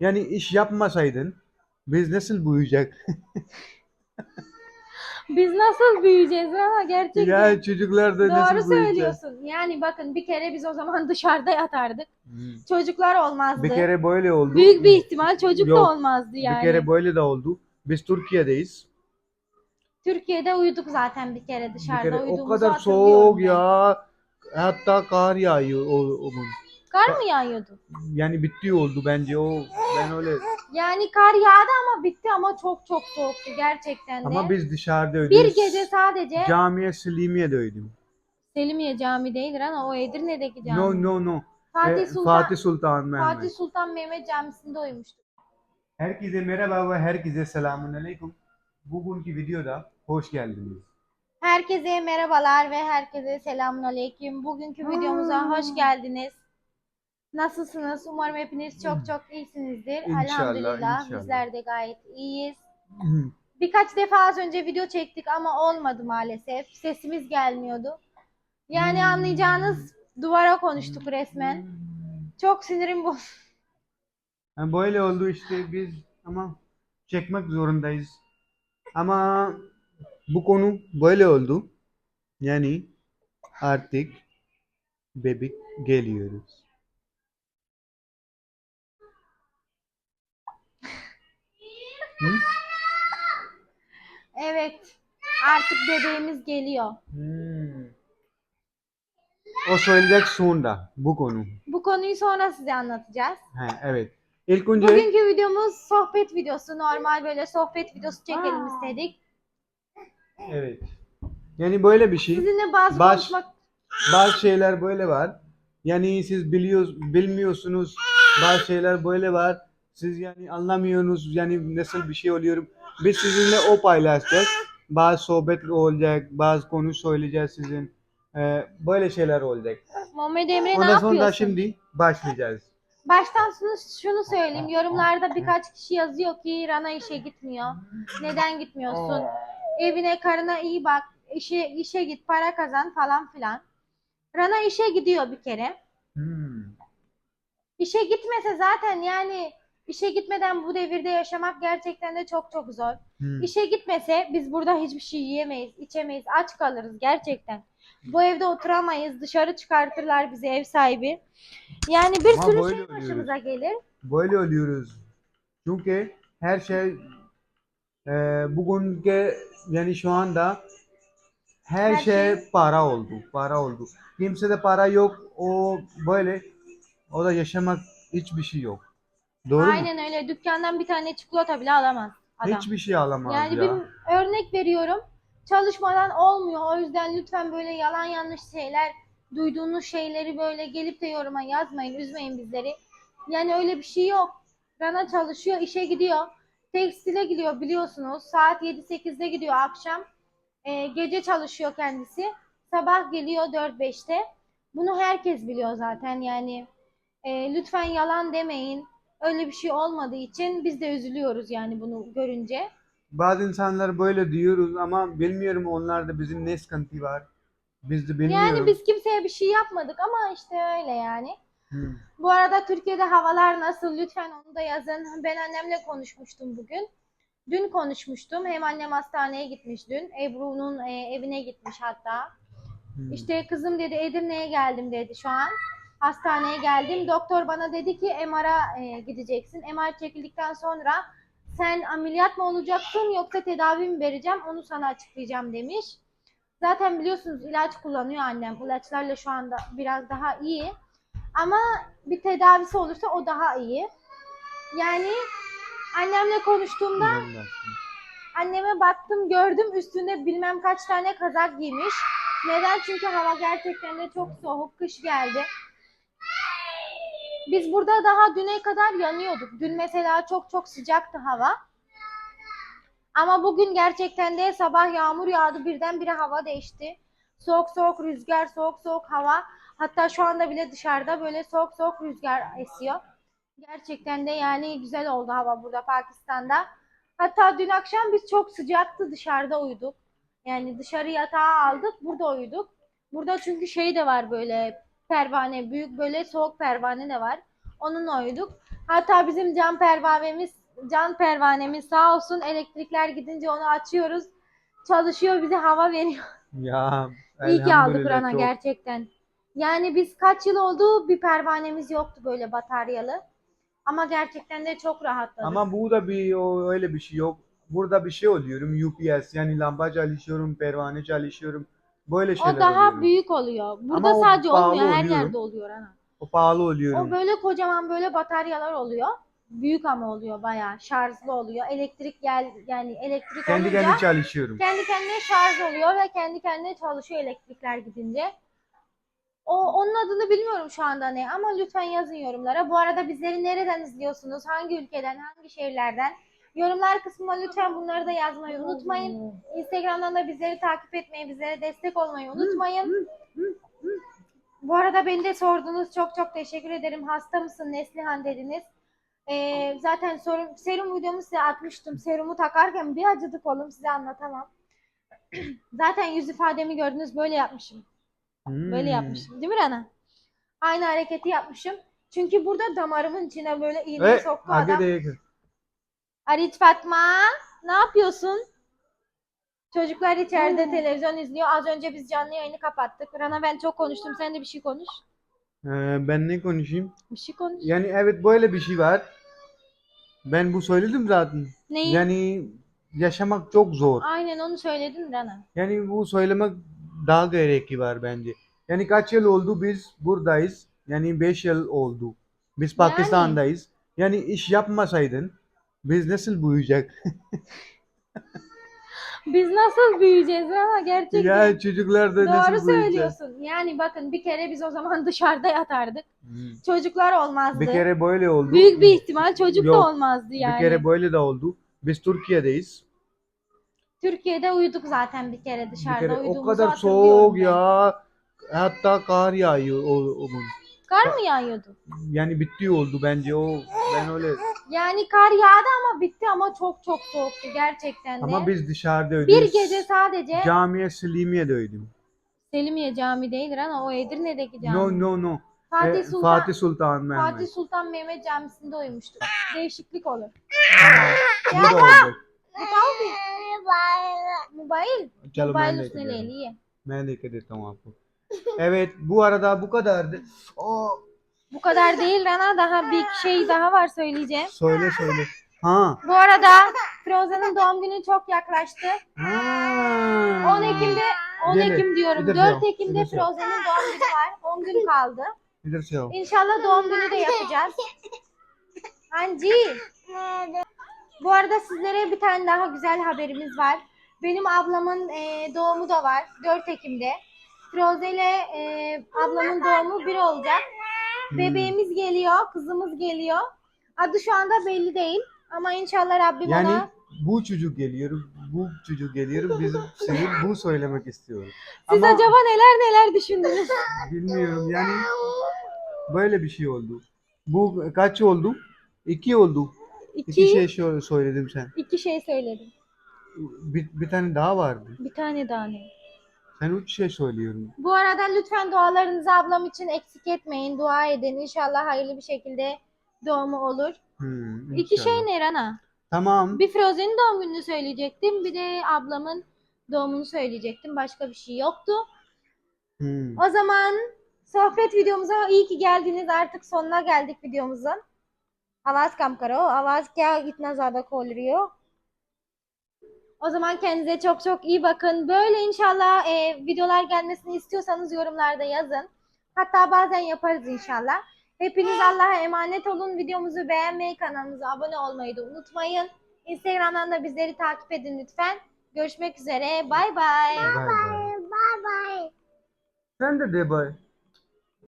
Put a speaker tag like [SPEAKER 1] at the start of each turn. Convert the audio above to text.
[SPEAKER 1] Yani iş yapmasaydın biz nasıl büyüyecek?
[SPEAKER 2] Biz nasıl büyüyeceğiz ama gerçekten.
[SPEAKER 1] ya çocuklar da nasıl
[SPEAKER 2] Doğru
[SPEAKER 1] büyüyecek?
[SPEAKER 2] söylüyorsun. Yani bakın bir kere biz o zaman dışarıda yatardık.
[SPEAKER 1] Hmm.
[SPEAKER 2] Çocuklar olmazdı.
[SPEAKER 1] Bir kere böyle oldu.
[SPEAKER 2] Büyük bir ihtimal çocuk
[SPEAKER 1] Yok,
[SPEAKER 2] da olmazdı yani.
[SPEAKER 1] Bir kere böyle de oldu. Biz Türkiye'deyiz.
[SPEAKER 2] Türkiye'de uyuduk zaten bir kere
[SPEAKER 1] Bir
[SPEAKER 2] dışarıda
[SPEAKER 1] kere o kadar soğuk ya. Hatta kar yağıyor o, o.
[SPEAKER 2] Kar mı yağıyordu?
[SPEAKER 1] Yani bitti oldu bence o. Ben öyle.
[SPEAKER 2] Yani kar yağdı ama bitti ama çok çok soğuktu gerçekten de.
[SPEAKER 1] Ama biz dışarıdaydık.
[SPEAKER 2] bir gece sadece
[SPEAKER 1] Camiye Selimiye'deydim.
[SPEAKER 2] Selimiye Cami değildir ama o Edirne'deki cami.
[SPEAKER 1] No no no.
[SPEAKER 2] Fatih
[SPEAKER 1] Eh,
[SPEAKER 2] Sultan
[SPEAKER 1] Fatih Sultan Mehmet.
[SPEAKER 2] Fatih Sultan Mehmet Camisi'nde uyumuştuk.
[SPEAKER 1] Herkese merhaba ve herkese selamun aleyküm. Bugünkü videoda hoş geldiniz.
[SPEAKER 2] Herkese merhabalar ve herkese selamünaleyküm. Bugünkü videomuza hoş geldiniz. Nasılsınız? Umarım hepiniz çok çok iyisinizdir.
[SPEAKER 1] İnşallah,
[SPEAKER 2] Elhamdülillah
[SPEAKER 1] inşallah.
[SPEAKER 2] bizler de gayet iyiyiz. Birkaç defa az önce video çektik ama olmadı maalesef. Sesimiz gelmiyordu. Yani anlayacağınız duvara konuştuk resmen. Çok sinirim bozuldu.
[SPEAKER 1] Yani böyle oldu işte biz ama çekmek zorundayız. Ama bu konu böyle oldu. Yani artık bebek geliyoruz. Hı?
[SPEAKER 2] Evet. Artık bebeğimiz geliyor.
[SPEAKER 1] Hmm. O söyleyecek sonra bu konu.
[SPEAKER 2] Bu konuyu sonra size anlatacağız.
[SPEAKER 1] Ha, evet. İlk önce
[SPEAKER 2] Bugünkü videomuz sohbet videosu. Normal böyle sohbet videosu çekelim istedik.
[SPEAKER 1] evet. Yani böyle bir şey.
[SPEAKER 2] Sizinle bazı
[SPEAKER 1] Baş-
[SPEAKER 2] konuşmak
[SPEAKER 1] Bazı şeyler böyle var. Yani siz biliyor, bilmiyorsunuz. Bazı şeyler böyle var. Siz yani anlamıyorsunuz. Yani nasıl bir şey oluyor. Biz sizinle o paylaşacağız. Bazı sohbet olacak. Bazı konu söyleyeceğiz sizin. Ee, böyle şeyler olacak.
[SPEAKER 2] Muhammed Emre ne
[SPEAKER 1] Ondan sonra
[SPEAKER 2] yapıyorsun?
[SPEAKER 1] şimdi başlayacağız.
[SPEAKER 2] Baştan şunu, şunu söyleyeyim. Yorumlarda birkaç kişi yazıyor ki Rana işe gitmiyor. Neden gitmiyorsun? Evine karına iyi bak. İşe, işe git para kazan falan filan. Rana işe gidiyor bir kere.
[SPEAKER 1] Hmm.
[SPEAKER 2] İşe gitmese zaten yani işe gitmeden bu devirde yaşamak gerçekten de çok çok zor.
[SPEAKER 1] Hmm.
[SPEAKER 2] İşe gitmese biz burada hiçbir şey yiyemeyiz, içemeyiz, aç kalırız gerçekten. Bu evde oturamayız, dışarı çıkartırlar bizi ev sahibi. Yani bir
[SPEAKER 1] Ama
[SPEAKER 2] sürü şey
[SPEAKER 1] oluyoruz.
[SPEAKER 2] başımıza gelir.
[SPEAKER 1] Böyle oluyoruz. Çünkü her şey e, bugünkü yani şu anda her,
[SPEAKER 2] Her
[SPEAKER 1] şey,
[SPEAKER 2] şey-
[SPEAKER 1] para oldu. Para oldu. Kimsede para yok. O böyle o da yaşamak hiçbir şey yok. Doğru mu?
[SPEAKER 2] Aynen öyle. Dükkandan bir tane çikolata bile alamaz adam.
[SPEAKER 1] Hiçbir şey alamaz
[SPEAKER 2] yani
[SPEAKER 1] ya.
[SPEAKER 2] bir örnek veriyorum. Çalışmadan olmuyor. O yüzden lütfen böyle yalan yanlış şeyler, duyduğunuz şeyleri böyle gelip de yoruma yazmayın, üzmeyin bizleri. Yani öyle bir şey yok. Rana çalışıyor, işe gidiyor. Tekstile gidiyor biliyorsunuz. Saat 7-8'de gidiyor akşam. Ee, gece çalışıyor kendisi. Sabah geliyor 4-5'te. Bunu herkes biliyor zaten yani. Ee, lütfen yalan demeyin. Öyle bir şey olmadığı için biz de üzülüyoruz yani bunu görünce.
[SPEAKER 1] Bazı insanlar böyle diyoruz ama bilmiyorum onlarda bizim ne sıkıntı var. Biz de bilmiyorum.
[SPEAKER 2] Yani biz kimseye bir şey yapmadık ama işte öyle yani.
[SPEAKER 1] Hmm.
[SPEAKER 2] Bu arada Türkiye'de havalar nasıl? Lütfen onu da yazın. Ben annemle konuşmuştum bugün. Dün konuşmuştum. Hem annem hastaneye gitmiş dün. Ebru'nun e, evine gitmiş hatta.
[SPEAKER 1] Hmm.
[SPEAKER 2] İşte kızım dedi Edirne'ye geldim dedi şu an. Hastaneye geldim. Doktor bana dedi ki MR'a e, gideceksin. MR çekildikten sonra sen ameliyat mı olacaksın yoksa tedavi mi vereceğim onu sana açıklayacağım demiş. Zaten biliyorsunuz ilaç kullanıyor annem. İlaçlarla şu anda biraz daha iyi. Ama bir tedavisi olursa o daha iyi. Yani annemle konuştuğumda. Anneme baktım gördüm üstünde bilmem kaç tane kazak giymiş. Neden? Çünkü hava gerçekten de çok soğuk. Kış geldi. Biz burada daha düne kadar yanıyorduk. Dün mesela çok çok sıcaktı hava. Ama bugün gerçekten de sabah yağmur yağdı. Birdenbire hava değişti. Soğuk soğuk rüzgar, soğuk soğuk hava. Hatta şu anda bile dışarıda böyle soğuk soğuk rüzgar esiyor. Gerçekten de yani güzel oldu hava burada Pakistan'da. Hatta dün akşam biz çok sıcaktı dışarıda uyuduk. Yani dışarı yatağı aldık burada uyuduk. Burada çünkü şey de var böyle pervane büyük böyle soğuk pervane de var. Onunla uyuduk. Hatta bizim can pervanemiz, can pervanemiz sağ olsun elektrikler gidince onu açıyoruz. Çalışıyor bize hava veriyor.
[SPEAKER 1] Ya
[SPEAKER 2] İyi ki aldık Rana
[SPEAKER 1] çok.
[SPEAKER 2] gerçekten. Yani biz kaç yıl oldu bir pervanemiz yoktu böyle bataryalı. Ama gerçekten de çok rahatladık.
[SPEAKER 1] Ama burada bir o, öyle bir şey yok. Burada bir şey oluyorum UPS yani lamba çalışıyorum, pervane çalışıyorum. Böyle şeyler
[SPEAKER 2] o daha
[SPEAKER 1] oluyorum.
[SPEAKER 2] büyük oluyor. Burada
[SPEAKER 1] Ama o
[SPEAKER 2] sadece
[SPEAKER 1] pahalı
[SPEAKER 2] olmuyor, her
[SPEAKER 1] oluyor.
[SPEAKER 2] yerde oluyor ana.
[SPEAKER 1] O pahalı oluyorum.
[SPEAKER 2] O böyle kocaman böyle bataryalar oluyor. Büyük ama oluyor bayağı. Şarjlı oluyor. Elektrik gel yani elektrik
[SPEAKER 1] Kendi
[SPEAKER 2] olunca
[SPEAKER 1] kendi çalışıyorum.
[SPEAKER 2] kendi kendine şarj oluyor ve kendi kendine çalışıyor elektrikler gidince. O onun adını bilmiyorum şu anda ne ama lütfen yazın yorumlara. Bu arada bizleri nereden izliyorsunuz? Hangi ülkeden, hangi şehirlerden? Yorumlar kısmına lütfen bunları da yazmayı unutmayın. Instagram'dan da bizleri takip etmeyi, bizlere destek olmayı unutmayın. Bu arada beni de sordunuz. Çok çok teşekkür ederim. Hasta mısın Neslihan dediniz. Ee, zaten sorum, serum videomu size atmıştım. Serumu takarken bir acıdı kolum size anlatamam. zaten yüz ifademi gördünüz böyle yapmışım.
[SPEAKER 1] Hmm.
[SPEAKER 2] Böyle yapmışım. Değil mi Rana? Aynı hareketi yapmışım. Çünkü burada damarımın içine böyle iğne
[SPEAKER 1] evet,
[SPEAKER 2] soktu adam.
[SPEAKER 1] Değil.
[SPEAKER 2] Arit Fatma, ne yapıyorsun? Çocuklar içeride televizyon izliyor. Az önce biz canlı yayını kapattık. Rana ben çok konuştum. Sen de bir şey konuş.
[SPEAKER 1] Ee, ben ne konuşayım?
[SPEAKER 2] Bir şey konuş.
[SPEAKER 1] Yani evet böyle bir şey var. Ben bu söyledim zaten.
[SPEAKER 2] Neyi?
[SPEAKER 1] Yani yaşamak çok zor.
[SPEAKER 2] Aynen onu söyledin Rana.
[SPEAKER 1] Yani bu söylemek daha gerekli var bence. Yani kaç yıl oldu biz buradayız. Yani 5 yıl oldu. Biz Pakistan'dayız. Yani iş yapmasaydın biz nasıl büyüyecek?
[SPEAKER 2] Biz nasıl büyüyeceğiz Rana gerçekten?
[SPEAKER 1] ya çocuklar da
[SPEAKER 2] Doğru
[SPEAKER 1] nasıl büyüyecek?
[SPEAKER 2] söylüyorsun. Yani bakın bir kere biz o zaman dışarıda yatardık.
[SPEAKER 1] Hmm.
[SPEAKER 2] Çocuklar olmazdı.
[SPEAKER 1] Bir kere böyle oldu.
[SPEAKER 2] Büyük bir ihtimal çocuk
[SPEAKER 1] Yok,
[SPEAKER 2] da olmazdı yani.
[SPEAKER 1] Bir kere böyle de oldu. Biz Türkiye'deyiz.
[SPEAKER 2] Türkiye'de uyuduk zaten bir kere
[SPEAKER 1] Bir
[SPEAKER 2] dışarıda
[SPEAKER 1] kere o kadar soğuk ya. Hatta kar yağıyor o, o.
[SPEAKER 2] Kar mı yağıyordu?
[SPEAKER 1] Yani bitti oldu bence o. Ben öyle.
[SPEAKER 2] Yani kar yağdı ama bitti ama çok çok soğuktu gerçekten de.
[SPEAKER 1] Ama biz dışarıdaydık.
[SPEAKER 2] bir gece sadece
[SPEAKER 1] Camiye Selimiye'deydim.
[SPEAKER 2] Selimiye Cami değildir ama o Edirne'deki cami.
[SPEAKER 1] No no no.
[SPEAKER 2] Fatih
[SPEAKER 1] Ee,
[SPEAKER 2] Sultan
[SPEAKER 1] Fatih Sultan Mehmet.
[SPEAKER 2] Fatih Sultan Mehmet Camisi'nde uyumuştuk. Değişiklik olur.
[SPEAKER 1] Tamam. Bu da oldu.
[SPEAKER 2] Mobil.
[SPEAKER 1] Chalo ben
[SPEAKER 2] Mobil
[SPEAKER 1] de
[SPEAKER 2] üstüne Leyli'ye.
[SPEAKER 1] मैं लेके देता हूँ आपको. Evet bu arada bu kadardı. O
[SPEAKER 2] Bu kadar değil Rana daha bir şey daha var söyleyeceğim.
[SPEAKER 1] söyle söyle. Ha.
[SPEAKER 2] Bu arada Frozen'ın doğum günü çok yaklaştı.
[SPEAKER 1] ha.
[SPEAKER 2] 10 Ekim'de 10
[SPEAKER 1] Gelin,
[SPEAKER 2] Ekim diyorum.
[SPEAKER 1] bir
[SPEAKER 2] 4 Ekim'de
[SPEAKER 1] de.
[SPEAKER 2] Frozen'ın doğum günü var. 10 gün kaldı.
[SPEAKER 1] Bilir şey o.
[SPEAKER 2] İnşallah doğum günü de yapacağız. Anci. Bu arada sizlere bir tane daha güzel haberimiz var. Benim ablamın eee, doğumu da var 4 Ekim'de. Froze ile e, ablamın doğumu bir olacak.
[SPEAKER 1] Hmm.
[SPEAKER 2] Bebeğimiz geliyor, kızımız geliyor. Adı şu anda belli değil ama inşallah Rabbim
[SPEAKER 1] Yani
[SPEAKER 2] ona
[SPEAKER 1] bu çocuk geliyor, bu çocuk geliyor. Biz size bu söylemek istiyoruz.
[SPEAKER 2] siz
[SPEAKER 1] Ama
[SPEAKER 2] acaba neler neler düşündünüz?
[SPEAKER 1] bilmiyorum yani böyle bir şey oldu. Bu kaç oldu? İki oldu.
[SPEAKER 2] İki,
[SPEAKER 1] İki şey şö- söyledim sen.
[SPEAKER 2] iki şey söyledim.
[SPEAKER 1] Bir, bir tane daha vardı.
[SPEAKER 2] Bir tane daha ne?
[SPEAKER 1] Ben üç şey söylüyorum.
[SPEAKER 2] Bu arada lütfen dualarınızı ablam için eksik etmeyin. Dua edin. İnşallah hayırlı bir şekilde doğumu olur.
[SPEAKER 1] Hmm,
[SPEAKER 2] İki şey ne Rana?
[SPEAKER 1] Tamam.
[SPEAKER 2] Bir Frozen'in doğum gününü söyleyecektim. Bir de ablamın doğumunu söyleyecektim. Başka bir şey yoktu.
[SPEAKER 1] Hmm.
[SPEAKER 2] O zaman sohbet videomuza iyi ki geldiniz. Artık sonuna geldik videomuzun. Alaskam karo. Alaska'ya gitmez ada kolluyor o zaman kendinize çok çok iyi bakın. Böyle inşallah e, videolar gelmesini istiyorsanız yorumlarda yazın. Hatta bazen yaparız inşallah. Hepiniz Allah'a emanet olun. Videomuzu beğenmeyi, kanalımıza abone olmayı da unutmayın. Instagram'dan da bizleri takip edin lütfen. Görüşmek üzere. Bay bay.
[SPEAKER 1] Bye bye.
[SPEAKER 2] Bye bye.
[SPEAKER 1] Sen de de bye.